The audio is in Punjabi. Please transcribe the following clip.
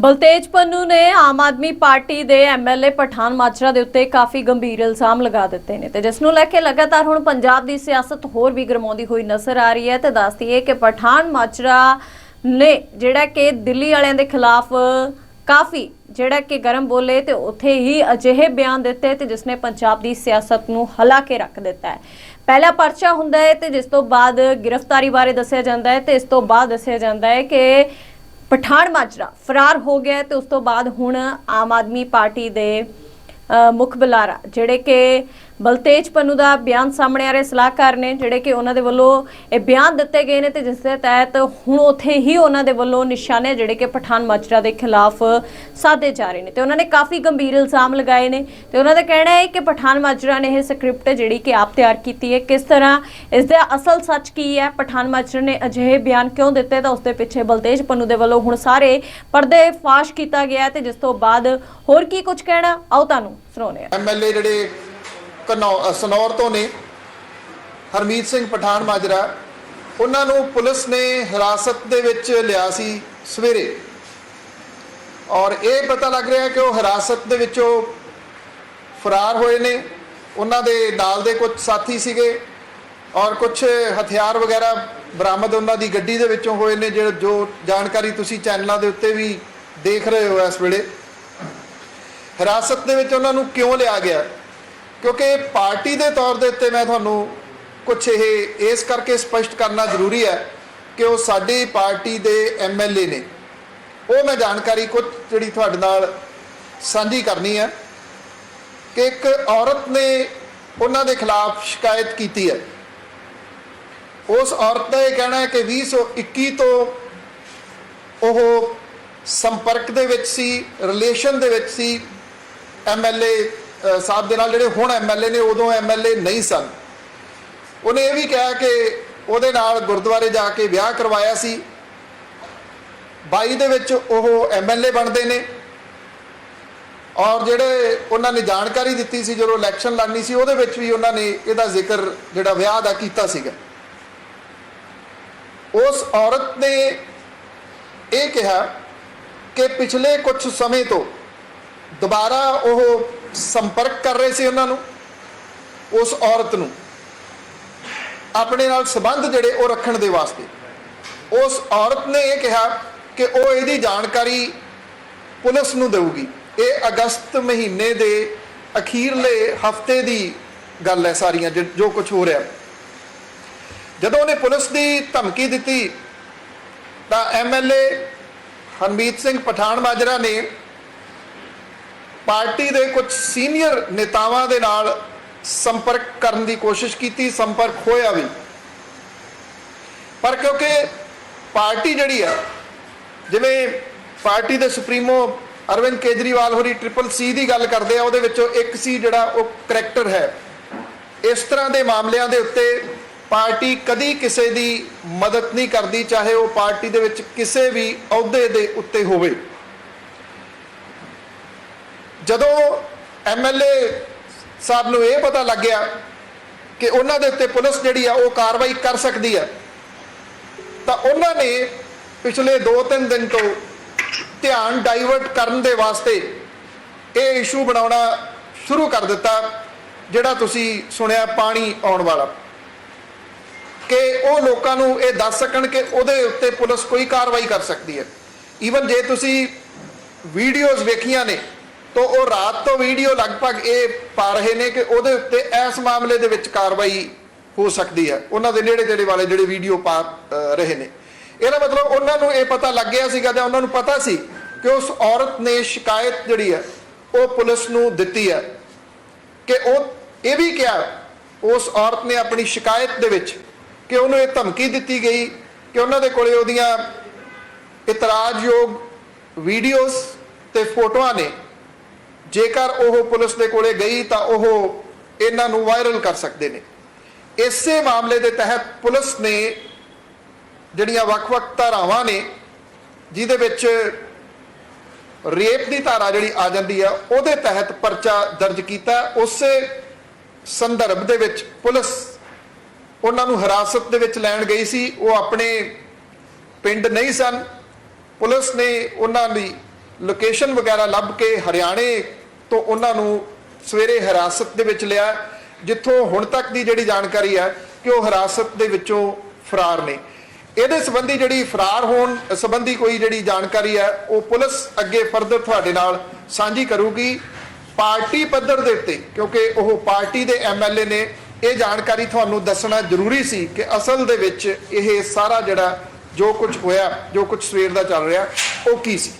ਬਲਤੇਜ ਪੰਨੂ ਨੇ ਆਮ ਆਦਮੀ ਪਾਰਟੀ ਦੇ ਐਮਐਲਏ ਪਠਾਨ ਮਾਜਰਾ ਦੇ ਉੱਤੇ ਕਾਫੀ ਗੰਭੀਰ ਇਲਜ਼ਾਮ ਲਗਾ ਦਿੱਤੇ ਨੇ ਤੇ ਜਿਸ ਨੂੰ ਲੈ ਕੇ ਲਗਾਤਾਰ ਹੁਣ ਪੰਜਾਬ ਦੀ ਸਿਆਸਤ ਹੋਰ ਵੀ ਗਰਮਾਉਂਦੀ ਹੋਈ ਨਜ਼ਰ ਆ ਰਹੀ ਹੈ ਤੇ ਦੱਸਦੀ ਹੈ ਕਿ ਪਠਾਨ ਮਾਜਰਾ ਨੇ ਜਿਹੜਾ ਕਿ ਦਿੱਲੀ ਵਾਲਿਆਂ ਦੇ ਖਿਲਾਫ ਕਾਫੀ ਜਿਹੜਾ ਕਿ ਗਰਮ ਬੋਲੇ ਤੇ ਉੱਥੇ ਹੀ ਅਜਿਹੇ ਬਿਆਨ ਦਿੱਤੇ ਤੇ ਜਿਸ ਨੇ ਪੰਜਾਬ ਦੀ ਸਿਆਸਤ ਨੂੰ ਹਲਾ ਕੇ ਰੱਖ ਦਿੱਤਾ ਹੈ। ਪਹਿਲਾ ਪਰਚਾ ਹੁੰਦਾ ਹੈ ਤੇ ਜਿਸ ਤੋਂ ਬਾਅਦ ਗ੍ਰਿਫਤਾਰੀ ਬਾਰੇ ਦੱਸਿਆ ਜਾਂਦਾ ਹੈ ਤੇ ਇਸ ਤੋਂ ਬਾਅਦ ਦੱਸਿਆ ਜਾਂਦਾ ਹੈ ਕਿ ਪਠਾਨ ਮਾਜਰਾ ਫਰਾਰ ਹੋ ਗਿਆ ਹੈ ਤੇ ਉਸ ਤੋਂ ਬਾਅਦ ਹੁਣ ਆਮ ਆਦਮੀ ਪਾਰਟੀ ਦੇ ਅ, ਮੁੱਖ ਬੁਲਾਰਾ ਜਿਹੜੇ ਕਿ ਬਲਤੇਜ ਪੰਨੂ ਦਾ ਬਿਆਨ ਸਾਹਮਣੇ ਆ ਰਹੇ। ਸਲਾਹਕਾਰ ਨੇ ਜਿਹੜੇ ਕਿ ਉਹਨਾਂ ਦੇ ਵੱਲੋਂ ਇਹ ਬਿਆਨ ਦਿੱਤੇ ਗਏ ਨੇ ਤੇ ਜਿਸ ਦੇ ਤਹਿਤ ਹੁਣ ਉੱਥੇ ਹੀ ਉਹਨਾਂ ਦੇ ਵੱਲੋਂ ਨਿਸ਼ਾਨੇ ਜਿਹੜੇ ਕਿ ਪਠਾਨ ਮਾਜਰਾ ਦੇ ਖਿਲਾਫ ਸਾਧੇ ਜਾ ਰਹੇ ਨੇ। ਤੇ ਉਹਨਾਂ ਨੇ ਕਾਫੀ ਗੰਭੀਰ ਇਲਜ਼ਾਮ ਲਗਾਏ ਨੇ ਤੇ ਉਹਨਾਂ ਦਾ ਕਹਿਣਾ ਹੈ ਕਿ ਪਠਾਨ ਮਾਜਰਾ ਨੇ ਇਹ ਸਕ੍ਰਿਪਟ ਜਿਹੜੀ ਕਿ ਆਪ ਤਿਆਰ ਕੀਤੀ ਹੈ। ਕਿਸ ਤਰ੍ਹਾਂ ਇਸ ਦਾ ਅਸਲ ਸੱਚ ਕੀ ਹੈ? ਪਠਾਨ ਮਾਜਰਾ ਨੇ ਅਜਿਹੇ ਬਿਆਨ ਕਿਉਂ ਦਿੱਤੇ? ਤਾਂ ਉਸ ਦੇ ਪਿੱਛੇ ਬਲਤੇਜ ਪੰਨੂ ਦੇ ਵੱਲੋਂ ਹੁਣ ਸਾਰੇ ਪਰਦੇ ਫਾਸ਼ ਕੀਤਾ ਗਿਆ ਹੈ ਤੇ ਜਿਸ ਤੋਂ ਬਾਅਦ ਹੋਰ ਕੀ ਕੁਝ ਕਹਿਣਾ? ਆਓ ਤੁਹਾਨੂੰ ਸੁਣਾਉਂਦੇ ਹਾਂ। ਐਮਐਲਏ ਜਿਹੜੇ ਘਨੌ- ਸਨੌਰ ਤੋਂ ਨੇ, ਹਰਮੀਤ ਸਿੰਘ ਪਠਾਨ ਮਾਜਰਾ। ਉਹਨਾਂ ਨੂੰ ਪੁਲਿਸ ਨੇ ਹਿਰਾਸਤ ਦੇ ਵਿੱਚ ਲਿਆ ਸੀ ਸਵੇਰੇ। ਔਰ ਇਹ ਪਤਾ ਲੱਗ ਰਿਹਾ ਕਿ ਉਹ ਹਿਰਾਸਤ ਦੇ ਵਿੱਚੋਂ ਫਰਾਰ ਹੋਏ ਨੇ। ਉਹਨਾਂ ਦੇ ਨਾਲ ਦੇ ਕੁਝ ਸਾਥੀ ਸੀਗੇ ਔਰ ਕੁਝ ਹਥਿਆਰ ਵਗੈਰਾ ਬਰਾਮਦ ਉਹਨਾਂ ਦੀ ਗੱਡੀ ਦੇ ਵਿੱਚੋਂ ਹੋਏ ਨੇ, ਜਿਹੜੇ ਜੋ ਜਾਣਕਾਰੀ ਤੁਸੀਂ ਚੈਨਲਾਂ ਦੇ ਉੱਤੇ ਵੀ ਦੇਖ ਰਹੇ ਹੋ ਇਸ ਵੇਲੇ। ਹਿਰਾਸਤ ਦੇ ਵਿੱਚ ਉਹਨਾਂ ਨੂੰ ਕਿਉਂ ਲਿਆ ਗਿਆ? ਕਿਉਂਕਿ ਪਾਰਟੀ ਦੇ ਤੌਰ ਦੇ ਉੱਤੇ ਮੈਂ ਤੁਹਾਨੂੰ ਕੁਝ ਇਹ, ਇਸ ਕਰਕੇ ਸਪਸ਼ਟ ਕਰਨਾ ਜ਼ਰੂਰੀ ਹੈ ਕਿ ਉਹ ਸਾਡੀ ਪਾਰਟੀ ਦੇ ਐਮਐਲਏ ਨੇ। ਉਹ ਮੈਂ ਜਾਣਕਾਰੀ ਕੁਝ ਜਿਹੜੀ ਤੁਹਾਡੇ ਨਾਲ ਸਾਂਝੀ ਕਰਨੀ ਹੈ ਕਿ ਇੱਕ ਔਰਤ ਨੇ ਉਹਨਾਂ ਦੇ ਖਿਲਾਫ ਸ਼ਿਕਾਇਤ ਕੀਤੀ ਹੈ। ਉਸ ਔਰਤ ਦਾ ਇਹ ਕਹਿਣਾ ਹੈ ਕਿ 2021 ਤੋਂ ਉਹ ਸੰਪਰਕ ਦੇ ਵਿੱਚ ਸੀ ਰਿਲੇਸ਼ਨ ਦੇ ਵਿੱਚ ਸੀ ਐਮਐਲਏ ਸਾਹਿਬ ਦੇ ਨਾਲ ਜਿਹੜੇ ਹੁਣ ਐਮਐਲਏ ਨੇ, ਉਦੋਂ ਐਮਐਲਏ ਨਹੀਂ ਸਨ। ਉਹਨੇ ਇਹ ਵੀ ਕਿਹਾ ਕਿ ਉਹਦੇ ਨਾਲ ਗੁਰਦੁਆਰੇ ਜਾ ਕੇ ਵਿਆਹ ਕਰਵਾਇਆ ਸੀ। 22 ਦੇ ਵਿੱਚ ਉਹ ਐਮਐਲਏ ਬਣਦੇ ਨੇ। ਔਰ ਜਿਹੜੇ ਉਹਨਾਂ ਨੇ ਜਾਣਕਾਰੀ ਦਿੱਤੀ ਸੀ, ਜਦੋਂ ਇਲੈਕਸ਼ਨ ਲੜਨੀ ਸੀ, ਉਹਦੇ ਵਿੱਚ ਵੀ ਉਹਨਾਂ ਨੇ ਇਹਦਾ ਜ਼ਿਕਰ ਜਿਹੜਾ ਵਿਆਹ ਦਾ ਕੀਤਾ ਸੀਗਾ। ਉਸ ਔਰਤ ਨੇ ਇਹ ਕਿਹਾ ਕਿ ਪਿਛਲੇ ਕੁਝ ਸਮੇਂ ਤੋਂ ਦੁਬਾਰਾ ਉਹ ਸੰਪਰਕ ਕਰ ਰਹੇ ਸੀ ਉਹਨਾਂ ਨੂੰ, ਉਸ ਔਰਤ ਨੂੰ। ਆਪਣੇ ਨਾਲ ਸੰਬੰਧ ਜਿਹੜੇ ਉਹ ਰੱਖਣ ਦੇ ਵਾਸਤੇ। ਉਸ ਔਰਤ ਨੇ ਇਹ ਕਿਹਾ ਕਿ ਉਹ ਇਹਦੀ ਜਾਣਕਾਰੀ ਪੁਲਿਸ ਨੂੰ ਦੇਊਗੀ। ਇਹ ਅਗਸਤ ਮਹੀਨੇ ਦੇ ਅਖੀਰਲੇ ਹਫ਼ਤੇ ਦੀ ਗੱਲ ਹੈ ਸਾਰੀਆਂ, ਜੋ- ਜੋ ਕੁਝ ਹੋ ਰਿਹਾ। ਜਦੋਂ ਉਹਨੇ ਪੁਲਿਸ ਦੀ ਧਮਕੀ ਦਿੱਤੀ, ਤਾਂ ਐਮਐਲਏ ਹਰਮੀਤ ਸਿੰਘ ਪਠਾਨ ਮਾਜਰਾ ਨੇ ਪਾਰਟੀ ਦੇ ਕੁਝ ਸੀਨੀਅਰ ਨੇਤਾਵਾਂ ਦੇ ਨਾਲ ਸੰਪਰਕ ਕਰਨ ਦੀ ਕੋਸ਼ਿਸ਼ ਕੀਤੀ, ਸੰਪਰਕ ਹੋਇਆ ਵੀ। ਪਰ ਕਿਉਂਕਿ ਪਾਰਟੀ ਜਿਹੜੀ ਆ ਜਿਵੇਂ ਪਾਰਟੀ ਦੇ ਸੁਪਰੀਮੋ ਅਰਵਿੰਦ ਕੇਜਰੀਵਾਲ ਹੋਰੀ ਟ੍ਰਿਪਲ ਸੀ ਦੀ ਗੱਲ ਕਰਦੇ ਆ, ਉਹਦੇ ਵਿੱਚੋਂ ਇੱਕ ਸੀ ਜਿਹੜਾ ਉਹ ਕਰੈਕਟਰ ਹੈ। ਇਸ ਤਰ੍ਹਾਂ ਦੇ ਮਾਮਲਿਆਂ ਦੇ ਉੱਤੇ ਪਾਰਟੀ ਕਦੀ ਕਿਸੇ ਦੀ ਮਦਦ ਨਹੀਂ ਕਰਦੀ, ਚਾਹੇ ਉਹ ਪਾਰਟੀ ਦੇ ਵਿੱਚ ਕਿਸੇ ਵੀ ਅਹੁਦੇ ਦੇ ਉੱਤੇ ਹੋਵੇ। ਜਦੋਂ ਐਮਐਲਏ ਸਾਹਿਬ ਨੂੰ ਇਹ ਪਤਾ ਲੱਗਿਆ ਕਿ ਉਹਨਾਂ ਦੇ ਉੱਤੇ ਪੁਲਿਸ ਜਿਹੜੀ ਆ, ਉਹ ਕਾਰਵਾਈ ਕਰ ਸਕਦੀ ਹੈ ਤਾਂ ਉਹਨਾਂ ਨੇ ਪਿਛਲੇ 2-3 ਦਿਨ ਤੋਂ ਧਿਆਨ ਡਾਈਵਰਟ ਕਰਨ ਦੇ ਵਾਸਤੇ ਇਹ ਇਸ਼ੂ ਬਣਾਉਣਾ ਸ਼ੁਰੂ ਕਰ ਦਿੱਤਾ, ਜਿਹੜਾ ਤੁਸੀਂ ਸੁਣਿਆ ਪਾਣੀ ਆਉਣ ਵਾਲਾ। ਕਿ ਉਹ ਲੋਕਾਂ ਨੂੰ ਇਹ ਦੱਸ ਸਕਣ ਕਿ ਉਹਦੇ ਉੱਤੇ ਪੁਲਿਸ ਕੋਈ ਕਾਰਵਾਈ ਕਰ ਸਕਦੀ ਹੈ। ਈਵਨ ਜੇ ਤੁਸੀਂ ਵੀਡੀਓਜ਼ ਵੇਖੀਆਂ ਨੇ ਤਾਂ ਉਹ ਰਾਤ ਤੋਂ ਵੀਡੀਓ ਲਗਭਗ ਇਹ ਪਾ ਰਹੇ ਨੇ ਕਿ ਉਹਦੇ ਉੱਤੇ ਇਸ ਮਾਮਲੇ ਦੇ ਵਿੱਚ ਕਾਰਵਾਈ ਹੋ ਸਕਦੀ ਹੈ। ਉਹਨਾਂ ਦੇ ਨੇੜੇ ਤੇੜੇ ਵਾਲੇ ਜਿਹੜੇ ਵੀਡੀਓ ਪਾ ਰਹੇ ਨੇ। ਇਹਦਾ ਮਤਲਬ ਉਹਨਾਂ ਨੂੰ ਇਹ ਪਤਾ ਲੱਗ ਗਿਆ ਸੀਗਾ ਜਾਂ ਉਹਨਾਂ ਨੂੰ ਪਤਾ ਸੀ ਕਿ ਉਸ ਔਰਤ ਨੇ ਸ਼ਿਕਾਇਤ ਜਿਹੜੀ ਹੈ, ਉਹ ਪੁਲਿਸ ਨੂੰ ਦਿੱਤੀ ਹੈ ਕਿ ਉਹ, ਇਹ ਵੀ ਕਿਹਾ ਉਸ ਔਰਤ ਨੇ ਆਪਣੀ ਸ਼ਿਕਾਇਤ ਦੇ ਵਿੱਚ ਕਿ ਉਹਨੂੰ ਇਹ ਧਮਕੀ ਦਿੱਤੀ ਗਈ ਕਿ ਉਹਨਾਂ ਦੇ ਕੋਲੇ ਉਹਦੀਆਂ ਇਤਰਾਜ਼ਯੋਗ ਵੀਡੀਓਜ਼ ਤੇ ਫੋਟੋਆਂ ਨੇ। ਜੇਕਰ ਉਹ ਪੁਲਿਸ ਦੇ ਕੋਲੇ ਗਈ ਤਾਂ ਉਹ ਇਹਨਾਂ ਨੂੰ ਵਾਇਰਲ ਕਰ ਸਕਦੇ ਨੇ। ਇਸੇ ਮਾਮਲੇ ਦੇ ਤਹਿਤ ਪੁਲਿਸ ਨੇ ਜਿਹੜੀਆਂ ਵੱਖ-ਵੱਖ ਧਾਰਾਵਾਂ ਨੇ, ਜਿਹਦੇ ਵਿੱਚ ਰੇਪ ਦੀ ਧਾਰਾ ਜਿਹੜੀ ਆ ਜਾਂਦੀ ਆ, ਉਹਦੇ ਤਹਿਤ ਪਰਚਾ ਦਰਜ ਕੀਤਾ। ਉਸੇ ਸੰਦਰਭ ਦੇ ਵਿੱਚ ਪੁਲਿਸ ਉਹਨਾਂ ਨੂੰ ਹਿਰਾਸਤ ਦੇ ਵਿੱਚ ਲੈਣ ਗਈ ਸੀ। ਉਹ ਆਪਣੇ ਪਿੰਡ ਨਹੀਂ ਸਨ। ਪੁਲਿਸ ਨੇ ਉਹਨਾਂ ਦੀ ਲੋਕੇਸ਼ਨ ਵਗੈਰਾ ਲੱਭ ਕੇ ਹਰਿਆਣੇ ਤੋਂ ਉਹਨਾਂ ਨੂੰ ਸਵੇਰੇ ਹਿਰਾਸਤ ਦੇ ਵਿੱਚ ਲਿਆ, ਜਿੱਥੋਂ ਹੁਣ ਤੱਕ ਦੀ ਜਿਹੜੀ ਜਾਣਕਾਰੀ ਹੈ ਕਿ ਉਹ ਹਿਰਾਸਤ ਦੇ ਵਿੱਚੋਂ ਫਰਾਰ ਨੇ। ਇਹਦੇ ਸੰਬੰਧੀ ਜਿਹੜੀ ਫਰਾਰ ਹੋਣ ਸੰਬੰਧੀ ਕੋਈ ਜਿਹੜੀ ਜਾਣਕਾਰੀ ਹੈ, ਉਹ ਪੁਲਿਸ ਅੱਗੇ ਫਰਦਰ ਤੁਹਾਡੇ ਨਾਲ ਸਾਂਝੀ ਕਰੂਗੀ। ਪਾਰਟੀ ਪੱਧਰ ਦੇ ਉੱਤੇ, ਕਿਉਂਕਿ ਉਹ ਪਾਰਟੀ ਦੇ ਐਮਐਲਏ ਨੇ ਇਹ ਜਾਣਕਾਰੀ ਤੁਹਾਨੂੰ ਦੱਸਣਾ ਜ਼ਰੂਰੀ ਸੀ ਕਿ ਅਸਲ ਦੇ ਵਿੱਚ ਇਹ ਸਾਰਾ ਜਿਹੜਾ ਜੋ ਕੁਝ ਹੋਇਆ, ਜੋ ਕੁਝ ਸਵੇਰ ਦਾ ਚੱਲ ਰਿਹਾ, ਉਹ ਕੀ ਸੀ।